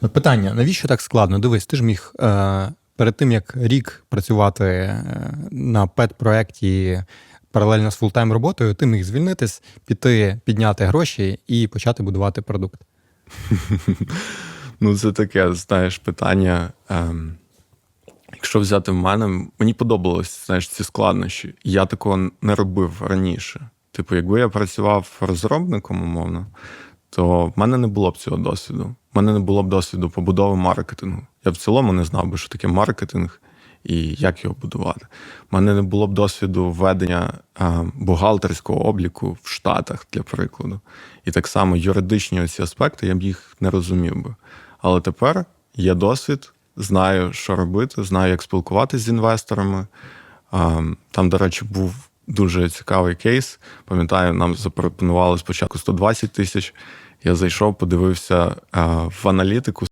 Питання: навіщо так складно? Дивись, ти ж міг е, перед тим як рік працювати е, на пет-проєкті паралельно з фултайм роботою, ти міг звільнитись, піти, підняти гроші і почати будувати продукт. Ну, це таке, знаєш, питання. Ем, якщо взяти в мене, мені подобалось знаєш, ці складнощі. Я такого не робив раніше. Типу, якби я працював розробником, умовно, то в мене не було б цього досвіду. В мене не було б досвіду побудови маркетингу. Я в цілому не знав би, що таке маркетинг і як його будувати. У мене не було б досвіду ведення е, бухгалтерського обліку в Штатах, для прикладу. І так само юридичні ці аспекти я б їх не розумів би. Але тепер є досвід, знаю, що робити, знаю, як спілкуватися з інвесторами. Там, до речі, був дуже цікавий кейс. Пам'ятаю, нам запропонували спочатку 120 тисяч. Я зайшов, подивився а, в аналітику,